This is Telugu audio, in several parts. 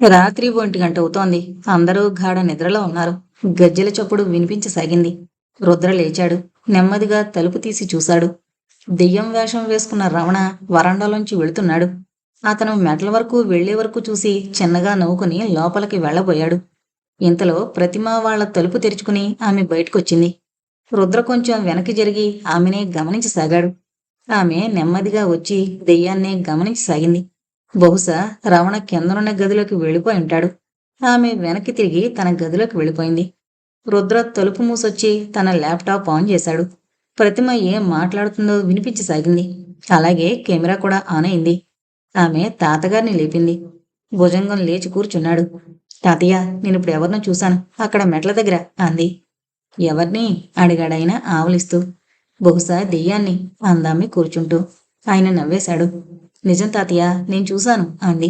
రాత్రి ఒంటి గంట అవుతోంది. అందరూ గాఢ నిద్రలో ఉన్నారు. గజ్జెల చప్పుడు వినిపించసాగింది. రుద్ర లేచాడు. నెమ్మదిగా తలుపు తీసి చూశాడు. దెయ్యం వేషం వేసుకున్న రమణ వరండాలోంచి వెళుతున్నాడు. అతను మెట్ల వరకు వెళ్ళే వరకు చూసి చిన్నగా నవ్వుకుని లోపలికి వెళ్ళబోయాడు. ఇంతలో ప్రతిమ వాళ్ళ తలుపు తెరుచుకుని ఆమె బయటకొచ్చింది. రుద్ర కొంచెం వెనక్కి జరిగి ఆమెనే గమనించసాగాడు. ఆమె నెమ్మదిగా వచ్చి దెయ్యాన్నే గమనించసాగింది. బహుశా రమణ కిందనున్న గదిలోకి వెళ్ళిపోయి ఉంటాడు. ఆమె వెనక్కి తిరిగి తన గదిలోకి వెళ్ళిపోయింది. రుద్ర తలుపు మూసొచ్చి తన ల్యాప్టాప్ ఆన్ చేశాడు. ప్రతిమ ఏం మాట్లాడుతుందో వినిపించసాగింది. అలాగే కెమెరా కూడా ఆన్ అయింది. ఆమె తాతగారిని లేపింది. భుజంగం లేచి కూర్చున్నాడు. తాతయ్య నేను ఇప్పుడు ఎవరినో చూశాను. అక్కడ మెట్ల దగ్గర అంది. ఎవరిని? అడిగాడైనా ఆవలిస్తూ. బహుశా దెయ్యాన్ని అందామె కూర్చుంటూ. ఆయన నవ్వేశాడు. నిజం తాతయ్య నేను చూశాను అంది.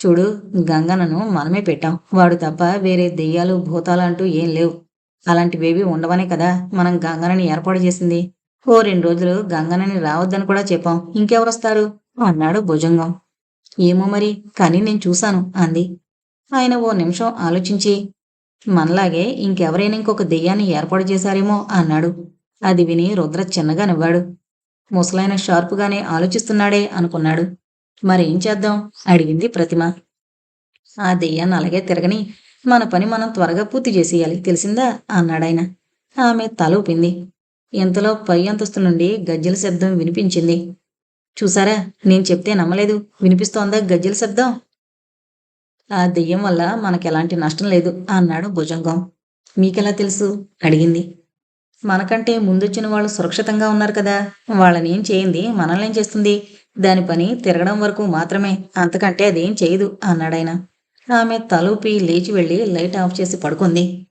చూడు గంగనను మనమే పెట్టాం. వాడు తప్ప వేరే దెయ్యాలు భూతాలు అంటూ ఏం లేవు. అలాంటివేవి ఉండవనే కదా మనం గంగనని ఏర్పాటు చేసింది. ఓ రెండు రోజులు గంగనని రావద్దని కూడా చెప్పాం. ఇంకెవరొస్తారు అన్నాడు భుజంగం. ఏమో మరి కానీ నేను చూశాను అంది. ఆయన ఓ నిమిషం ఆలోచించి మనలాగే ఇంకెవరైనా ఇంకొక దెయ్యాన్ని ఏర్పాటు చేశారేమో అన్నాడు. అది విని రుద్ర చిన్నగా నవ్వాడు. ముసలైన షార్పుగానే ఆలోచిస్తున్నాడే అనుకున్నాడు. మరేం చేద్దాం? అడిగింది ప్రతిమ. ఆ దెయ్యాన్ని అలాగే తిరగని మన పని మనం త్వరగా పూర్తి చేసేయాలి తెలిసిందా? అన్నాడాయన ఆమె తల ఊపింది. ఇంతలో పై అంతస్తు నుండి గజ్జెల శబ్దం వినిపించింది. చూసారా? నేను చెప్తే నమ్మలేదు. వినిపిస్తోందా గజ్జెల శబ్దం? ఆ దెయ్యం వల్ల మనకెలాంటి నష్టం లేదు అన్నాడు భుజంగం. మీకెలా తెలుసు? అడిగింది. మనకంటే ముందొచ్చిన వాళ్ళు సురక్షితంగా ఉన్నారు కదా. వాళ్ళని ఏం చేయింది? మనల్ని ఏం చేస్తుంది? దాని పని తిరగడం వరకు మాత్రమే. అంతకంటే అదేం చేయదు అన్నాడాయన. ఆమె తలూపి లేచి వెళ్ళి లైట్ ఆఫ్ చేసి పడుకుంది.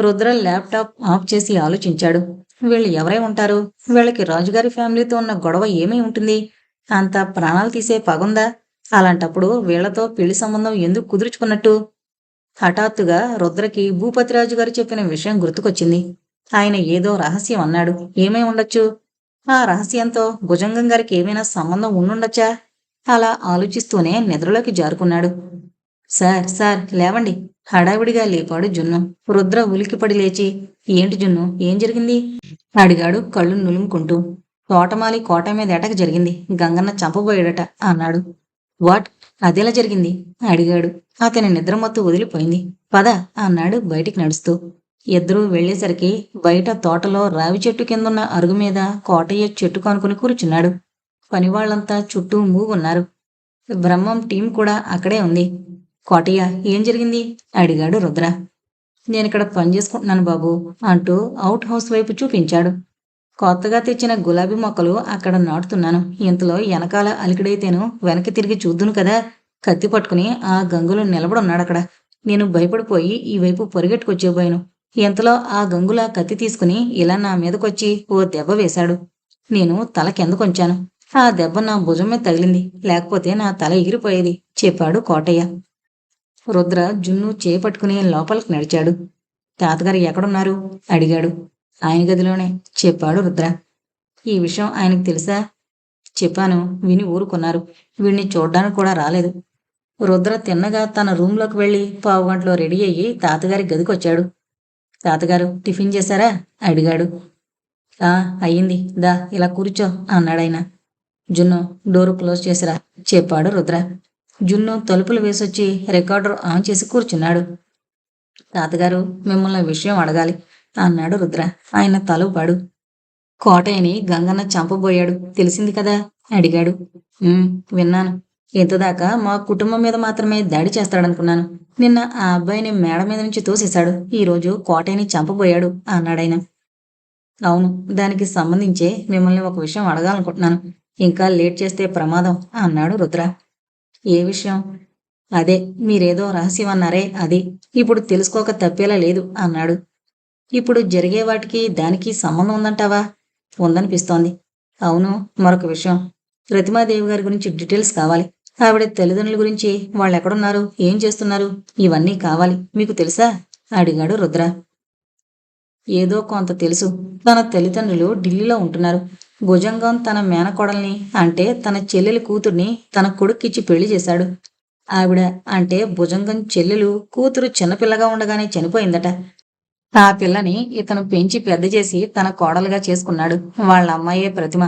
రుద్ర ల్యాప్టాప్ ఆఫ్ చేసి ఆలోచించాడు. వీళ్ళు ఎవరై ఉంటారు? వీళ్ళకి రాజుగారి ఫ్యామిలీతో ఉన్న గొడవ ఏమై ఉంటుంది? అంత ప్రాణాలు తీసే పగుందా? అలాంటప్పుడు వీళ్ళతో పెళ్ళి సంబంధం ఎందుకు కుదుర్చుకున్నట్టు? హఠాత్తుగా రుద్రకి భూపతిరాజు గారు చెప్పిన విషయం గుర్తుకొచ్చింది. ఆయన ఏదో రహస్యం అన్నాడు. ఏమై ఉండొచ్చు? ఆ రహస్యంతో భుజంగం గారికి ఏమైనా సంబంధం ఉండుండొచ్చా? అలా ఆలోచిస్తూనే నిద్రలోకి జారుకున్నాడు. సార్ సార్ లేవండి. హడావిడిగా లేపాడు జున్ను. రుద్ర ఉలికిపడి లేచి ఏంటి జున్ను? ఏం జరిగింది? అడిగాడు కళ్ళు నులుముకుంటూ. తోటమాలి కోట మీద ఎటక జరిగింది. గంగన్న చంపబోయాడట అన్నాడు. వాట్? అదెలా జరిగింది? అడిగాడు. అతని నిద్రమత్తు వదిలిపోయింది. పద అన్నాడు బయటికి నడుస్తూ. ఇద్దరూ వెళ్ళేసరికి బయట తోటలో రావి చెట్టు కిందున్న అరుగు మీద కోటయ్య చెట్టు కానుకుని కూర్చున్నాడు. పనివాళ్ళంతా చుట్టూ మూగున్నారు. బ్రహ్మం టీం కూడా అక్కడే ఉంది. కోటయ్య ఏం జరిగింది? అడిగాడు రుద్ర. నేనిక్కడ పని చేసుకుంటున్నాను బాబు అంటూ అవుట్ హౌస్ వైపు చూపించాడు. కొత్తగా తెచ్చిన గులాబీ మొక్కలు అక్కడ నాటుతున్నాను. ఇంతలో వెనకాల అలికిడైతేను వెనక్కి తిరిగి చూద్దును కదా. కత్తి పట్టుకుని ఆ గంగులు నిలబడున్నాడు అక్కడ నేను భయపడిపోయి ఈ వైపు పరిగెట్టుకొచ్చేపోయాను ఇంతలో ఆ గంగుల కత్తి తీసుకుని ఇలా నా మీదకొచ్చి ఓ దెబ్బ వేశాడు. నేను తల కిందకొంచాను ఆ దెబ్బ నా భుజం మీద తగిలింది. లేకపోతే నా తల ఎగిరిపోయేది చెప్పాడు కోటయ్య. రుద్ర జున్ను చేపట్టుకుని లోపలికి నడిచాడు. తాతగారు ఎక్కడున్నారు? అడిగాడు. ఆయన గదిలోనే చెప్పాడు రుద్ర. ఈ విషయం ఆయనకు తెలుసా? చెప్పాను. విని ఊరుకున్నారు. వీడిని చూడ్డానికి కూడా రాలేదు. రుద్ర తిన్నగా తన రూంలోకి వెళ్ళి పావు గంటలో రెడీ అయ్యి తాతగారి గదికొచ్చాడు. తాతగారు టిఫిన్ చేశారా? అడిగాడు. ఆ అయ్యింది. దా ఇలా కూర్చో అన్నాడాయన జున్ను డోరు క్లోజ్ చేసిరా చెప్పాడు రుద్ర. జున్ను తలుపులు వేసొచ్చి రికార్డర్ ఆన్ చేసి కూర్చున్నాడు. తాతగారు మిమ్మల్ని విషయం అడగాలి అన్నాడు రుద్ర. ఆయన తలుపాడు. కోటయ్యని గంగన్న చంపబోయాడు తెలిసింది కదా? అడిగాడు. విన్నాను. ఇంతదాకా మా కుటుంబం మీద మాత్రమే దాడి చేస్తాడనుకున్నాను. నిన్న ఆ అబ్బాయిని మేడ మీద నుంచి తోసేశాడు. ఈరోజు రోజు కోటయ్యని చంపబోయాడు అన్నాడాయన. అవును దానికి సంబంధించే మిమ్మల్ని ఒక విషయం అడగాలనుకుంటున్నాను. ఇంకా లేట్ చేస్తే ప్రమాదం అన్నాడు రుద్ర. ఏ విషయం? అదే మీరేదో రహస్యం అన్నారే అది. ఇప్పుడు తెలుసుకోక తప్పేలా లేదు అన్నాడు. ఇప్పుడు జరిగే వాటికి దానికి సంబంధం ఉందంటావా? ఉందనిపిస్తోంది. అవును మరొక విషయం. ప్రతిమాదేవి గారి గురించి డీటెయిల్స్ కావాలి. ఆవిడ తల్లిదండ్రుల గురించి వాళ్ళు ఎక్కడున్నారు ఏం చేస్తున్నారు? ఇవన్నీ కావాలి. మీకు తెలుసా? అడిగాడు రుద్ర. ఏదో కొంత తెలుసు. తన తల్లిదండ్రులు ఢిల్లీలో ఉంటున్నారు. భుజంగం తన మేనకోడల్ని అంటే తన చెల్లెలి కూతుర్ని తన కొడుక్కిచ్చి పెళ్ళి చేశాడు. ఆవిడ అంటే భుజంగం చెల్లెలు కూతురు చిన్నపిల్లగా ఉండగానే చనిపోయిందట. ఆ పిల్లని ఇతను పెంచి పెద్ద చేసి తన కోడలుగా చేసుకున్నాడు. వాళ్ళ అమ్మాయే ప్రతిమ.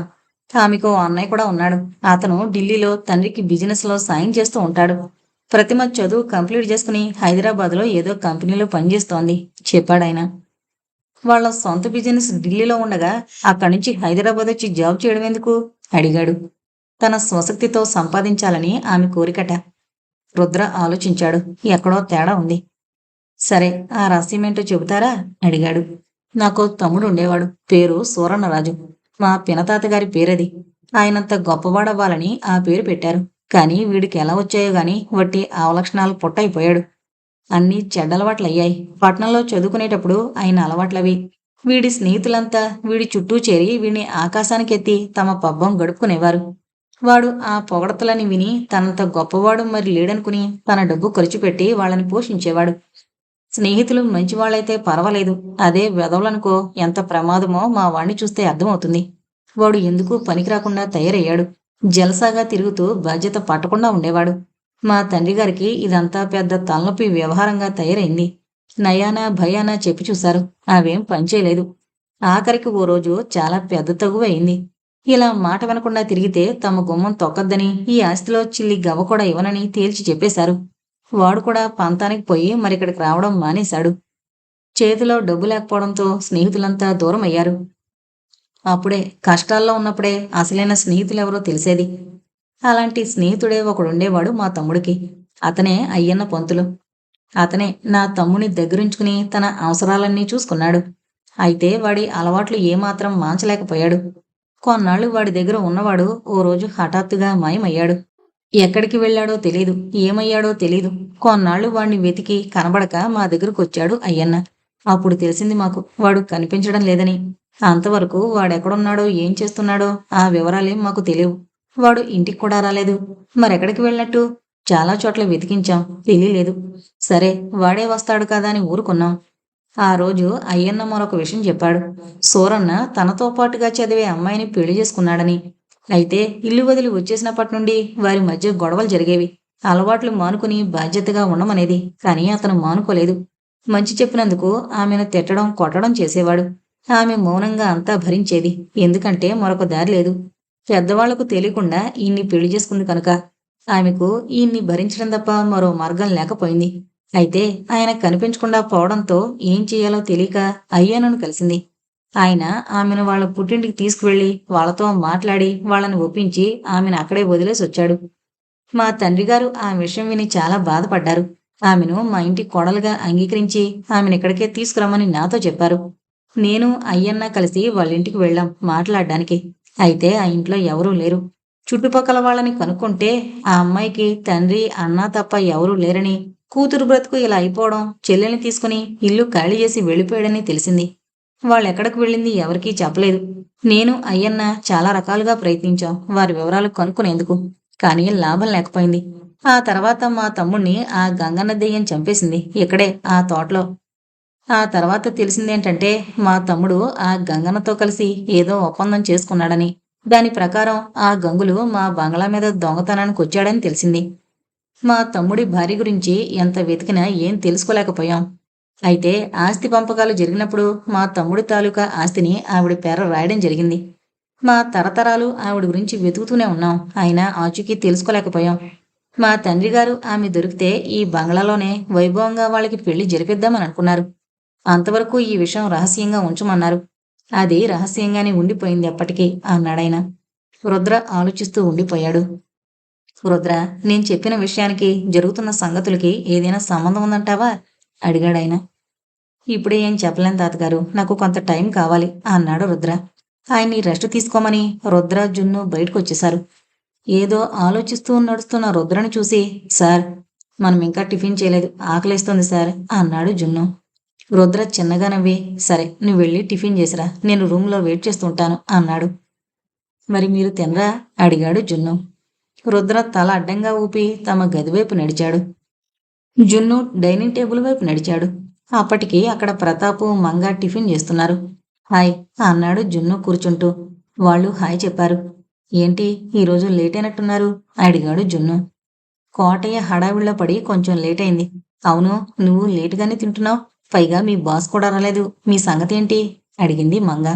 ఆమెకు ఓ అన్నయ్య కూడా ఉన్నాడు. అతను ఢిల్లీలో తండ్రికి బిజినెస్లో సాయం చేస్తూ ఉంటాడు. ప్రతిమ చదువు కంప్లీట్ చేసుకుని హైదరాబాద్లో ఏదో కంపెనీలో పనిచేస్తోంది చెప్పాడాయన. వాళ్ళ సొంత బిజినెస్ ఢిల్లీలో ఉండగా అక్కడి నుంచి హైదరాబాద్ వచ్చి జాబ్ చేయడం ఎందుకు? అడిగాడు. తన స్వశక్తితో సంపాదించాలని ఆమె కోరికట. రుద్ర ఆలోచించాడు. ఎక్కడో తేడా ఉంది. సరే ఆ రహస్యమేంటో చెబుతారా? అడిగాడు. నాకు తమ్ముడు ఉండేవాడు. పేరు సూరన్నరాజు మా పినతాత గారి పేరది. ఆయనంత గొప్పవాడవ్వాలని ఆ పేరు పెట్టారు. కానీ వీడికి ఎలా వచ్చాయో గాని వట్టి అవలక్షణాలు పొట్టయిపోయాడు. అన్నీ చెడ్డలవాట్లయ్యాయి. పట్నంలో చదువుకునేటప్పుడు ఆయన అలవాట్లవి. వీడి స్నేహితులంతా వీడి చుట్టూ చేరి వీడిని ఆకాశానికెత్తి తమ పబ్బం గడుపుకునేవారు. వాడు ఆ పొగడతలని విని తనంత గొప్పవాడు మరి లేడనుకుని తన డబ్బు ఖర్చు పెట్టి వాళ్ళని పోషించేవాడు. స్నేహితులు మంచివాళ్ళైతే పర్వాలేదు. అదే వెదవులనుకో ఎంత ప్రమాదమో మా వాణ్ణి చూస్తే అర్థమవుతుంది. వాడు ఎందుకు పనికిరాకుండా తయారయ్యాడు? జలసాగా తిరుగుతూ బాధ్యత పట్టకుండా ఉండేవాడు. మా తండ్రి గారికి ఇదంతా పెద్ద తలనొప్పి వ్యవహారంగా తయారైంది. నయానా భయానా చెప్పి చూశారు. అవేం పనిచేయలేదు ఆఖరికి ఓ రోజు చాలా పెద్ద తగువ అయింది. ఇలా మాట వినకుండా తిరిగితే తమ గుమ్మం తొక్కద్దని ఈ ఆస్తిలో చిల్లి గవ్వ కూడా ఇవ్వనని తేల్చి చెప్పేశారు. వాడు కూడా పంతానికి పోయి మరి ఇక్కడికి రావడం మానేశాడు. చేతిలో డబ్బు లేకపోవడంతో స్నేహితులంతా దూరం అయ్యారు అప్పుడే కష్టాల్లో ఉన్నప్పుడే అసలైన స్నేహితులెవరో తెలిసేది. అలాంటి స్నేహితుడే ఒకడుండేవాడు మా తమ్ముడికి. అతనే అయ్యన్న పంతులు. అతనే నా తమ్ముని దగ్గరుంచుకుని తన అవసరాలన్నీ చూసుకున్నాడు. అయితే వాడి అలవాట్లు ఏమాత్రం మాంచలేకపోయాడు కొన్నాళ్ళు వాడి దగ్గర ఉన్నవాడు ఓ రోజు హఠాత్తుగా మాయమయ్యాడు. ఎక్కడికి వెళ్ళాడో తెలీదు. ఏమయ్యాడో తెలీదు. కొన్నాళ్ళు వాణ్ణి వెతికి కనబడక మా దగ్గరకు వచ్చాడు అయ్యన్న. అప్పుడు తెలిసింది మాకు వాడు కనిపించడం లేదని. అంతవరకు వాడెక్కడున్నాడో ఏం చేస్తున్నాడో ఆ వివరాలేం మాకు తెలియవు. వాడు ఇంటికి కూడా రాలేదు. మరెక్కడికి వెళ్ళినట్టు? చాలా చోట్ల వెతికించాం. తెలియలేదు. సరే వాడే వస్తాడు కదా అని ఊరుకున్నాం. ఆ రోజు అయ్యన్న మరొక విషయం చెప్పాడు. సూరన్న తనతో పాటుగా చదివే అమ్మాయిని పెళ్ళి చేసుకున్నాడని. అయితే ఇల్లు వదిలి వచ్చేసినప్పటి నుండి వారి మధ్య గొడవలు జరిగేవి. అలవాట్లు మానుకుని బాధ్యతగా ఉండమనేది కానీ అతను మానుకోలేదు. మంచి చెప్పినందుకు ఆమెను తిట్టడం కొట్టడం చేసేవాడు. ఆమె మౌనంగా అంతా భరించేది. ఎందుకంటే మరొక దారి లేదు. పెద్దవాళ్ళకు తెలియకుండా ఈయన్ని పెళ్ళి చేసుకుంది కనుక. ఆమెకు ఈయన్ని భరించడం తప్ప మరో మార్గం లేకపోయింది. అయితే ఆయన కనిపించకుండా పోవడంతో ఏం చేయాలో తెలియక అయ్యానను కలిసింది. ఆయన ఆమెను వాళ్ళ పుట్టింటికి తీసుకువెళ్ళి వాళ్ళతో మాట్లాడి వాళ్ళని ఒప్పించి ఆమెను అక్కడే వదిలేసి వచ్చాడు. మా తండ్రి గారు ఆ విషయం విని చాలా బాధపడ్డారు. ఆమెను మా ఇంటి కోడలుగా అంగీకరించి ఆమెను ఇక్కడికే తీసుకురమ్మని నాతో చెప్పారు. నేను అయ్యన్న కలిసి వాళ్ళ ఇంటికి వెళ్ళాం మాట్లాడడానికి. అయితే ఆ ఇంట్లో ఎవరూ లేరు. చుట్టుపక్కల వాళ్ళని కనుక్కుంటే ఆ అమ్మాయికి తండ్రి అన్న తప్ప ఎవరూ లేరని కూతురు బ్రతుకు ఇలా అయిపోవడం చెల్లెల్ని తీసుకుని ఇల్లు ఖాళీ చేసి వెళ్ళిపోయాడని తెలిసింది. వాళ్ళెక్కడికి వెళ్ళింది ఎవరికీ చెప్పలేదు. నేను అయ్యన్న చాలా రకాలుగా ప్రయత్నించాం. వారి వివరాలు కనుక్కునేందుకు. కానీ లాభం లేకపోయింది. ఆ తర్వాత మా తమ్ముణ్ణి ఆ గంగన్న దెయ్యం చంపేసింది ఇక్కడే ఆ తోటలో. ఆ తర్వాత తెలిసిందేంటంటే మా తమ్ముడు ఆ గంగన్నతో కలిసి ఏదో ఒప్పందం చేసుకున్నాడని. దాని ప్రకారం ఆ గంగులు మా బంగ్లా మీద దొంగతనానికి వచ్చాడని తెలిసింది. మా తమ్ముడి భార్య గురించి ఎంత వెతికినా ఏం తెలుసుకోలేకపోయాం. అయితే ఆస్తి పంపకాలు జరిగినప్పుడు మా తమ్ముడి తాలూకా ఆస్తిని ఆవిడ పేర రాయడం జరిగింది. మా తరతరాలు ఆవిడ గురించి వెతుకుతూనే ఉన్నాం. అయినా ఆచూకీ తెలుసుకోలేకపోయాం. మా తండ్రి గారు ఆమె దొరికితే ఈ బంగ్లాలోనే వైభవంగా వాళ్ళకి పెళ్ళి జరిపిద్దామని అనుకున్నారు. అంతవరకు ఈ విషయం రహస్యంగా ఉంచమన్నారు. అది రహస్యంగానే ఉండిపోయింది అప్పటికి అన్నాడాయన. రుద్ర ఆలోచిస్తూ ఉండిపోయాడు. రుద్ర నేను చెప్పిన విషయానికి జరుగుతున్న సంగతులకి ఏదైనా సంబంధం ఉందంటావా? అడిగాడాయన. ఇప్పుడే ఏం చెప్పలేను తాతగారు. నాకు కొంత టైం కావాలి అన్నాడు రుద్ర. ఆయన్ని రెస్ట్ తీసుకోమని రుద్ర జున్ను బయటకు వచ్చేశారు ఏదో ఆలోచిస్తూ నడుస్తున్న రుద్రను చూసి సార్ మనం ఇంకా టిఫిన్ చేయలేదు. ఆకలిస్తుంది సార్ అన్నాడు జున్ను. రుద్ర చిన్నగా నవ్వి సరే నువ్వు వెళ్ళి టిఫిన్ చేసిరా. నేను రూమ్లో వెయిట్ చేస్తుంటాను అన్నాడు. మరి మీరు తినరా? అడిగాడు జున్ను. రుద్ర తల అడ్డంగా ఊపి తమ గదివైపు నడిచాడు. జున్ను డైనింగ్ టేబుల్ వైపు నడిచాడు. అప్పటికి అక్కడ ప్రతాపు మంగ టిఫిన్ చేస్తున్నారు. హాయ్ అన్నాడు జున్ను కూర్చుంటూ. వాళ్ళు హాయ్ చెప్పారు. ఏంటి ఈరోజు లేట్ అయినట్టున్నారు? అడిగాడు జున్ను. కోటయ్య హడావిడిలో పడి కొంచెం లేట్ అయింది. అవును నువ్వు లేటుగానే తింటున్నావు. పైగా మీ బాస్ కూడా రాలేదు. మీ సంగతి ఏంటి? అడిగింది మంగ.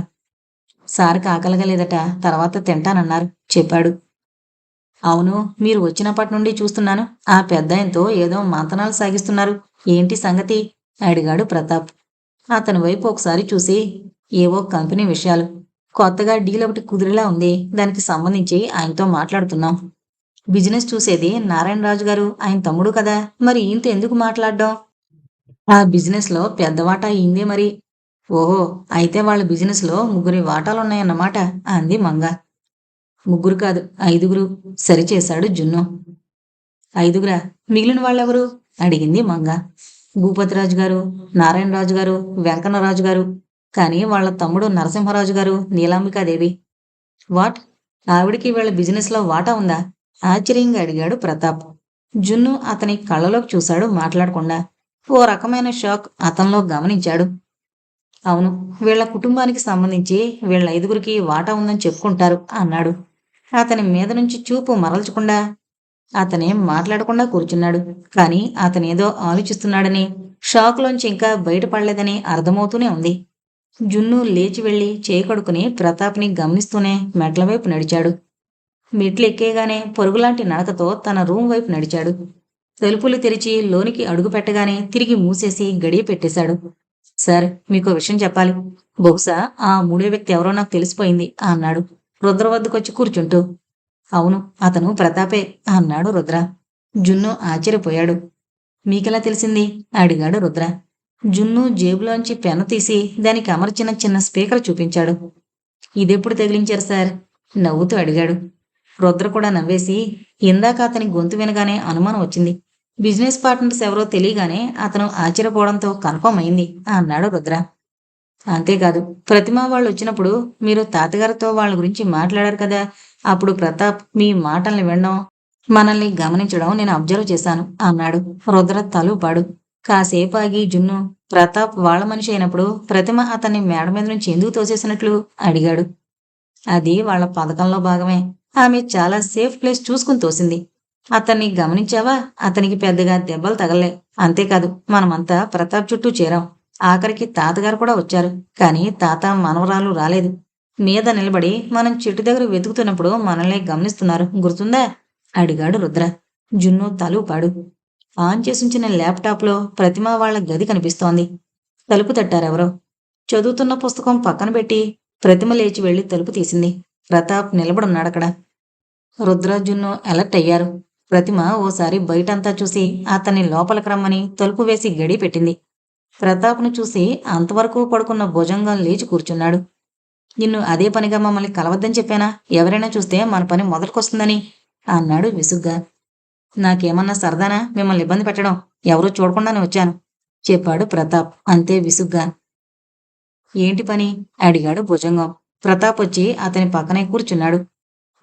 సార్కి ఆకలిగా లేదట తర్వాత తింటానన్నారు చెప్పాడు. అవును మీరు వచ్చినప్పటి నుండి చూస్తున్నాను. ఆ పెద్దాయనతో ఏదో మంతనాలు సాగిస్తున్నారు. ఏంటి సంగతి? అడిగాడు ప్రతాప్. అతని వైపు ఒకసారి చూసి ఏవో కంపెనీ విషయాలు. కొత్తగా డీల్ ఒకటి కుదిరేలా ఉంది. దానికి సంబంధించి ఆయనతో మాట్లాడుతున్నాం. బిజినెస్ చూసేది నారాయణరాజు గారు ఆయన తమ్ముడు కదా. మరి ఈయనతో ఎందుకు మాట్లాడడం? ఆ బిజినెస్లో పెద్ద వాటా అయిందే మరి. ఓహో అయితే వాళ్ళ బిజినెస్లో ముగ్గురి వాటాలున్నాయన్నమాట అంది మంగ. ముగ్గురు కాదు ఐదుగురు. సరిచేశాడు జున్ను. ఐదుగురా? మిగిలిన వాళ్ళెవరు? అడిగింది మంగ. భూపతిరాజు గారు నారాయణరాజు గారు వెంకన్నరాజు గారు కానీ వాళ్ళ తమ్ముడు నరసింహరాజు గారు నీలాంబికాదేవి. వాట్? ఆవిడికి వీళ్ళ బిజినెస్లో వాటా ఉందా? ఆశ్చర్యంగా అడిగాడు ప్రతాప్. జున్ను అతని కళ్ళలోకి చూశాడు మాట్లాడకుండా. ఓ రకమైన షాక్ అతనిలో గమనించాడు. అవును వీళ్ళ కుటుంబానికి సంబంధించి వీళ్ళ ఐదుగురికి వాటా ఉందని చెప్పుకుంటారు అన్నాడు. అతని మీద నుంచి చూపు మరల్చకుండా అతనేం మాట్లాడకుండా కూర్చున్నాడు. కానీ అతనేదో ఆలోచిస్తున్నాడని షాక్లోంచి ఇంకా బయటపడలేదని అర్థమవుతూనే ఉంది. జున్ను లేచి వెళ్ళి చేకడుకుని ప్రతాప్ని గమనిస్తూనే మెట్ల వైపు నడిచాడు. మెట్లు ఎక్కేగానే పొరుగులాంటి నడకతో తన రూమ్ వైపు నడిచాడు. తలుపులు తెరిచి లోనికి అడుగు పెట్టగానే తిరిగి మూసేసి గడియ పెట్టేశాడు. సార్ మీకు విషయం చెప్పాలి. బహుశా ఆ మూడో వ్యక్తి ఎవరో నాకు తెలిసిపోయింది అన్నాడు. రుద్ర వద్దకొచ్చి కూర్చుంటూ అవును అతను ప్రతాపే అన్నాడు రుద్ర. జున్ను ఆశ్చర్యపోయాడు. మీకెలా తెలిసింది? అడిగాడు రుద్ర. జున్ను జేబులోంచి పెన్ను తీసి దానికి అమర్చిన చిన్న స్పీకర్ చూపించాడు. ఇదెప్పుడు తగిలించారు సార్? నవ్వుతూ అడిగాడు. రుద్ర కూడా నవ్వేసి ఇందాక అతని గొంతు వినగానే అనుమానం వచ్చింది. బిజినెస్ పార్ట్నర్స్ ఎవరో తెలియగానే అతను ఆశ్చర్యపోవడంతో కన్ఫర్మ్ అయింది అన్నాడు రుద్ర. అంతేకాదు ప్రతిమ వాళ్ళు వచ్చినప్పుడు మీరు తాతగారితో వాళ్ళ గురించి మాట్లాడారు కదా అప్పుడు ప్రతాప్ మీ మాటల్ని వినడం మనల్ని గమనించడం నేను అబ్జర్వ్ చేశాను అన్నాడు. రుద్ర తలుపాడు. కాసేపు ఆగి జున్ను ప్రతాప్ వాళ్ళ మనిషి అయినప్పుడు ప్రతిమ అతన్ని మేడ మీద నుంచి ఎందుకు తోసేసినట్లు? అడిగాడు. అది వాళ్ళ పథకంలో భాగమే. ఆమె చాలా సేఫ్ ప్లేస్ చూసుకుని తోసింది. అతన్ని గమనించావా? అతనికి పెద్దగా దెబ్బలు తగలే అంతేకాదు మనమంతా ప్రతాప్ చుట్టూ చేరాం. ఆఖరికి తాతగారు కూడా వచ్చారు. కానీ తాత మనవరాలు రాలేదు. మీద నిలబడి మనం చెట్టు దగ్గర వెతుకుతున్నప్పుడు మనల్ని గమనిస్తున్నారు. గుర్తుందా? అడిగాడు రుద్ర. జున్ను తలూపాడు. ఆన్ చేసుంచిన ల్యాప్టాప్లో ప్రతిమ వాళ్ళ గది కనిపిస్తోంది. తలుపు తట్టారెవరో. చదువుతున్న పుస్తకం పక్కన పెట్టి ప్రతిమ లేచి వెళ్ళి తలుపు తీసింది. ప్రతాప్ నిలబడున్నాడు అక్కడ. రుద్రాజున్ను అలర్ట్ అయ్యారు. ప్రతిమ ఓసారి బయటంతా చూసి అతన్ని లోపలికి రమ్మని తలుపు వేసి గడి పెట్టింది. ప్రతాప్ను చూసి అంతవరకు పడుకున్న భుజంగం లేచి కూర్చున్నాడు. నిన్ను అదే పనిగా మమ్మల్ని కలవద్దని చెప్పానా? ఎవరైనా చూస్తే మన పని మొదలుకొస్తుందని అన్నాడు విసుగ్గా. నాకేమన్నా సరదానా? మిమ్మల్ని ఇబ్బంది పెట్టడం. ఎవరూ చూడకుండానే వచ్చాను చెప్పాడు ప్రతాప్ అంతే విసుగ్గా. ఏంటి పని? అడిగాడు భుజంగం. ప్రతాప్ వచ్చి అతని పక్కనే కూర్చున్నాడు.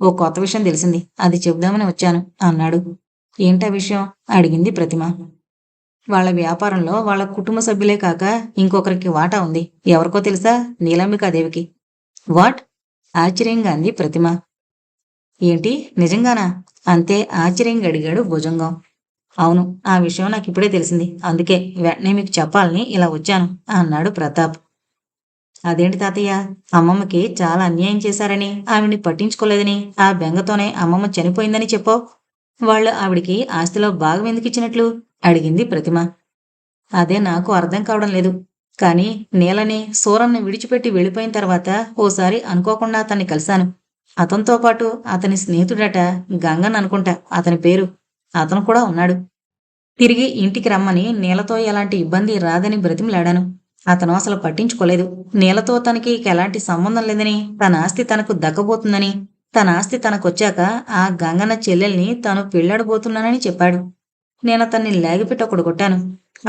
ఓ కొత్త విషయం తెలిసింది. అది చెబుదామని వచ్చాను అన్నాడు. ఏంటా విషయం? అడిగింది ప్రతిమ. వాళ్ళ వ్యాపారంలో వాళ్ళ కుటుంబ సభ్యులే కాక ఇంకొకరికి వాటా ఉంది. ఎవరికో తెలుసా? నీలంబికాదేవికి. వాట్? ఆశ్చర్యంగా అంది ప్రతిమ. ఏంటి? నిజంగానా? అంతే ఆశ్చర్యంగా అడిగాడు భుజంగం. అవును ఆ విషయం నాకు ఇప్పుడే తెలిసింది. అందుకే వెంటనే మీకు చెప్పాలని ఇలా వచ్చాను అన్నాడు ప్రతాప్. అదేంటి తాతయ్య? అమ్మమ్మకి చాలా అన్యాయం చేశారని ఆవిడ్ని పట్టించుకోలేదని ఆ బెంగతోనే అమ్మమ్మ చనిపోయిందని చెప్పో. వాళ్ళు ఆవిడికి ఆస్తిలో భాగం ఎందుకు ఇచ్చినట్లు? అడిగింది ప్రతిమ. అదే నాకు అర్థం కావడం లేదు. కానీ నీలని సూరన్ని విడిచిపెట్టి వెళ్ళిపోయిన తర్వాత ఓసారి అనుకోకుండా అతన్ని కలిశాను. అతనితో పాటు అతని స్నేహితుడట గంగన్ అనుకుంటా అతని పేరు. అతను కూడా ఉన్నాడు. తిరిగి ఇంటికి రమ్మని నీలతో ఎలాంటి ఇబ్బంది రాదని బ్రతిమలాడాను. అతను అసలు పట్టించుకోలేదు. నీలతో తనకి ఎలాంటి సంబంధం లేదని తన ఆస్తి తనకు దక్కబోతుందని తన ఆస్తి తనకొచ్చాక ఆ గంగన్న చెల్లెల్ని తాను పెళ్ళాడబోతున్నానని చెప్పాడు. నేను అతన్ని లాగిపెట్టి ఒకడు కొట్టాను.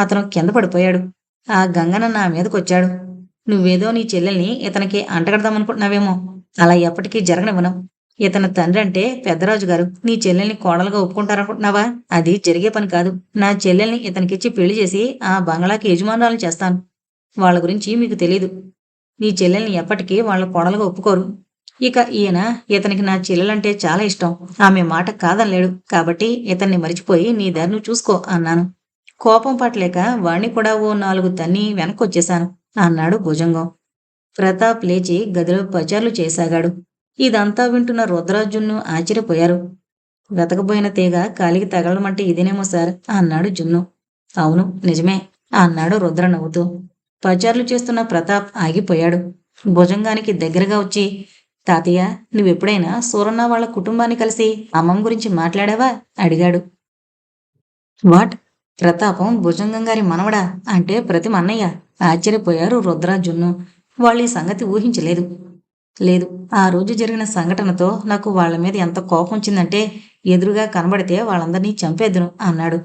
అతను కింద పడిపోయాడు. ఆ గంగన్న నా మీదకొచ్చాడు. నువ్వేదో నీ చెల్లెల్ని ఇతనికి అంటగడదామనుకుంటున్నావేమో. అలా ఎప్పటికీ జరగనివ్వను. ఇతని తండ్రి అంటే పెద్దరాజు గారు నీ చెల్లెల్ని కోడలుగా ఒప్పుకుంటారనుకుంటున్నావా? అది జరిగే పని కాదు. నా చెల్లెల్ని ఇతనికిచ్చి పెళ్ళి చేసి ఆ బంగ్లాకి యజమానురాలు చేస్తాను. వాళ్ళ గురించి మీకు తెలీదు. నీ చెల్లెల్ని ఎప్పటికీ వాళ్ళ కోడలుగా ఒప్పుకోరు. ఇక ఈయన ఇతనికి నా చెల్లెలంటే చాలా ఇష్టం. ఆమె మాట కాదనలేడు. కాబట్టి ఇతన్ని మరిచిపోయి నీ దారి నువ్వు చూసుకో అన్నాను. కోపం పట్టలేక వాణ్ణి కూడా ఓ నాలుగు తన్ని వెనకొచ్చేశాను అన్నాడు భుజంగం. ప్రతాప్ లేచి గదిలో పచార్లు చేసాగాడు. ఇదంతా వింటున్న రుద్రాజున్ను ఆశ్చర్యపోయారు. వెతకపోయిన తీగ కాలికి తగలమంటే ఇదేనేమో సార్ అన్నాడు జున్ను. అవును నిజమే అన్నాడు రుద్ర నవ్వుతూ. పచార్లు చేస్తున్న ప్రతాప్ ఆగిపోయాడు. భుజంగానికి దగ్గరగా వచ్చి తాతయ్య నువ్వెప్పుడైనా సూరన్న వాళ్ళ కుటుంబాన్ని కలిసి అమ్మమ్మ గురించి మాట్లాడావా? అడిగాడు. వాట్? ప్రతాపం భుజంగం గారి మనవడా అంటే ప్రతి మన్నయ్య ఆశ్చర్యపోయారు రుద్రాజున్ను వాళ్ళ వాళ్ళు ఈ సంగతి ఊహించలేదు. లేదు ఆ రోజు జరిగిన సంఘటనతో నాకు వాళ్ళ మీద ఎంత కోపం వచ్చిందంటే ఎదురుగా కనబడితే వాళ్ళందరినీ చంపేద్దును అన్నాడు.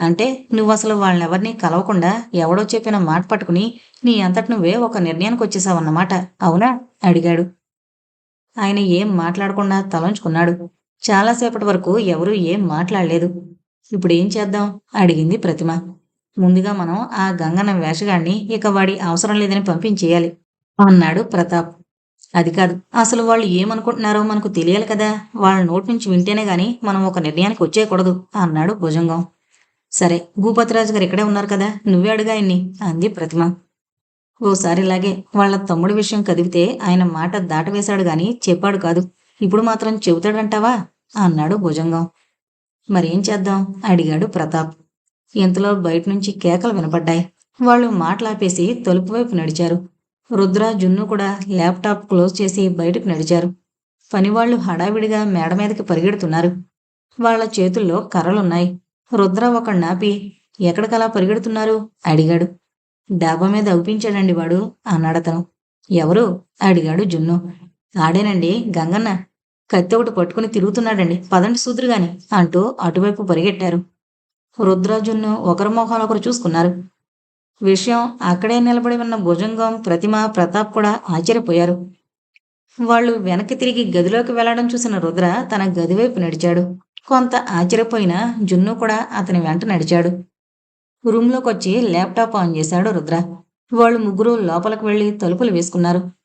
అంటే నువ్వు అసలు వాళ్ళనెవరినీ కలవకుండా ఎవడో చెప్పిన మాట పట్టుకుని నీ అంతటి నువ్వే ఒక నిర్ణయానికి వచ్చేసావన్నమాట అవునా? అడిగాడు. ఆయన ఏం మాట్లాడకుండా తలంచుకున్నాడు. చాలాసేపటి వరకు ఎవరూ ఏం మాట్లాడలేదు. ఇప్పుడు ఏం చేద్దాం? అడిగింది ప్రతిమ. ముందుగా మనం ఆ గంగన్న వేషగాడిని ఇక వాడి అవసరం లేదని పంపించేయాలి అన్నాడు ప్రతాప్. అది కాదు అసలు వాళ్ళు ఏమనుకుంటున్నారో మనకు తెలియాలి కదా. వాళ్ళ నోటి నుంచి వింటేనే గాని మనం ఒక నిర్ణయానికి వచ్చేయకూడదు అన్నాడు భుజంగం. సరే భూపతిరాజు గారు ఇక్కడే ఉన్నారు కదా నువ్వే అడుగా ఆయన్ని అంది ప్రతిమ. ఓసారి ఇలాగే వాళ్ళ తమ్ముడి విషయం కదివితే ఆయన మాట దాటవేశాడు గాని చెప్పాడు కాదు. ఇప్పుడు మాత్రం చెబుతాడంటావా? అన్నాడు భుజంగం. మరేం చేద్దాం? అడిగాడు ప్రతాప్. ఇంతలో బయట నుంచి కేకలు వినపడ్డాయి. వాళ్ళు మాట్లాపేసి తలుపు వైపు నడిచారు. రుద్ర జున్ను కూడా ల్యాప్టాప్ క్లోజ్ చేసి బయటకు నడిచారు. పనివాళ్ళు హడావిడిగా మేడ మీదకి పరిగెడుతున్నారు. వాళ్ళ చేతుల్లో కర్రలున్నాయి. రుద్ర ఒక నాపి ఎక్కడికలా పరిగెడుతున్నారు? అడిగాడు. డాబా మీద అగుపించాడండి వాడు అన్నాడతను. ఎవరు? అడిగాడు జున్ను. ఆడేనండి గంగన్న. కత్తి ఒకటి పట్టుకుని తిరుగుతున్నాడండి. పదండి సూదురుగాని అంటూ అటువైపు పరిగెట్టారు. రుద్రాజును ఒకరి మొహాలు ఒకరు చూసుకున్నారు. విషయం అక్కడే నిలబడి ఉన్న భుజంగం ప్రతిమ ప్రతాప్ కూడా ఆశ్చర్యపోయారు. వాళ్ళు వెనక్కి తిరిగి గదిలోకి వెళ్ళడం చూసిన రుద్ర తన గది వైపు నడిచాడు. కొంత ఆశ్చర్యపోయిన జున్ను కూడా అతని వెంట నడిచాడు. రూమ్లోకి వచ్చి ల్యాప్టాప్ ఆన్ చేశాడు రుద్ర. వాళ్ళు ముగ్గురు లోపలికి వెళ్ళి తలుపులు వేసుకున్నారు.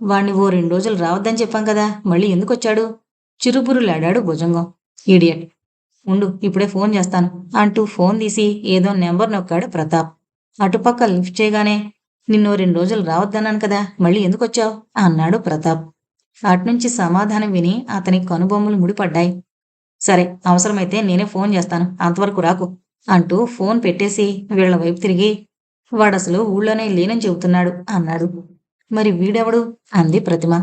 వాణ్ణి ఓ రెండు రోజులు రావద్దని చెప్పాం కదా మళ్ళీ ఎందుకు వచ్చాడు చిరుపురులాడాడు భుజంగం. ఈడియట్ ఉండు ఇప్పుడే ఫోన్ చేస్తాను అంటూ ఫోన్ తీసి ఏదో నెంబర్ నొక్కాడు ప్రతాప్. అటుపక్క లిఫ్ట్ చేయగానే నిన్ను రెండు రోజులు రావద్దన్నాను కదా మళ్ళీ ఎందుకు వచ్చావు అన్నాడు ప్రతాప్. అట్నుంచి సమాధానం విని అతని కనుబొమ్మలు ముడిపడ్డాయి. సరే అవసరమైతే నేనే ఫోన్ చేస్తాను అంతవరకు రాకు అంటూ ఫోన్ పెట్టేసి వీళ్ళ వైపు తిరిగి వాడసలు ఊళ్ళోనే లేనని చెబుతున్నాడు అన్నాడు. మరి వీడెవడు? అంది ప్రతిమ.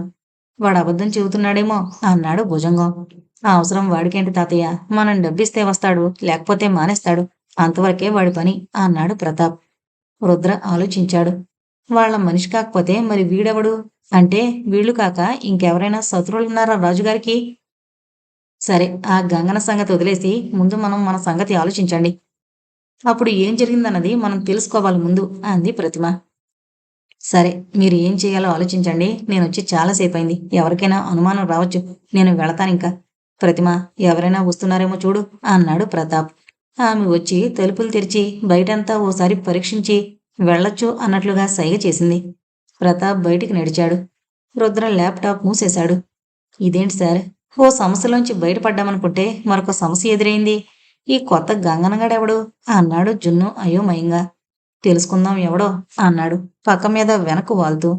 వాడు అబద్ధం చెబుతున్నాడేమో అన్నాడు భుజంగం. ఆ అవసరం వాడికేంటి తాతయ్య? మనం డబ్బిస్తే వస్తాడు లేకపోతే మానేస్తాడు. అంతవరకే వాడి పని అన్నాడు ప్రతాప్. రుద్ర ఆలోచించాడు. వాళ్ళ మనిషి కాకపోతే మరి వీడెవడు? అంటే వీళ్ళు కాక ఇంకెవరైనా శత్రువులున్నారా రాజుగారికి? సరే ఆ గంగన సంగతి వదిలేసి ముందు మనం మన సంగతి ఆలోచించండి. అప్పుడు ఏం జరిగిందన్నది మనం తెలుసుకోవాలి ముందు అంది ప్రతిమ. సరే మీరు ఏం చేయాలో ఆలోచించండి. నేను వచ్చి చాలాసేపు అయింది ఎవరికైనా అనుమానం రావచ్చు. నేను వెళతాను ఇంకా ప్రతిమ ఎవరైనా వస్తున్నారేమో చూడు అన్నాడు ప్రతాప్. ఆమె వచ్చి తలుపులు తెరిచి బయటంతా ఓసారి పరీక్షించి వెళ్ళొచ్చు అన్నట్లుగా సైగ చేసింది. ప్రతాప్ బయటికి నడిచాడు. రుద్ర ల్యాప్టాప్ మూసేశాడు. ఇదేంటి సార్? ఓ సమస్యలోంచి బయటపడ్డామనుకుంటే మరొక సమస్య ఎదురైంది. ఈ కొత్త గంగనగాడెవడు? అన్నాడు జున్ను అయోమయంగా. తెలుసుకుందాం ఎవడో అన్నాడు. పక్క మీద వెనక్కు వాల్తూ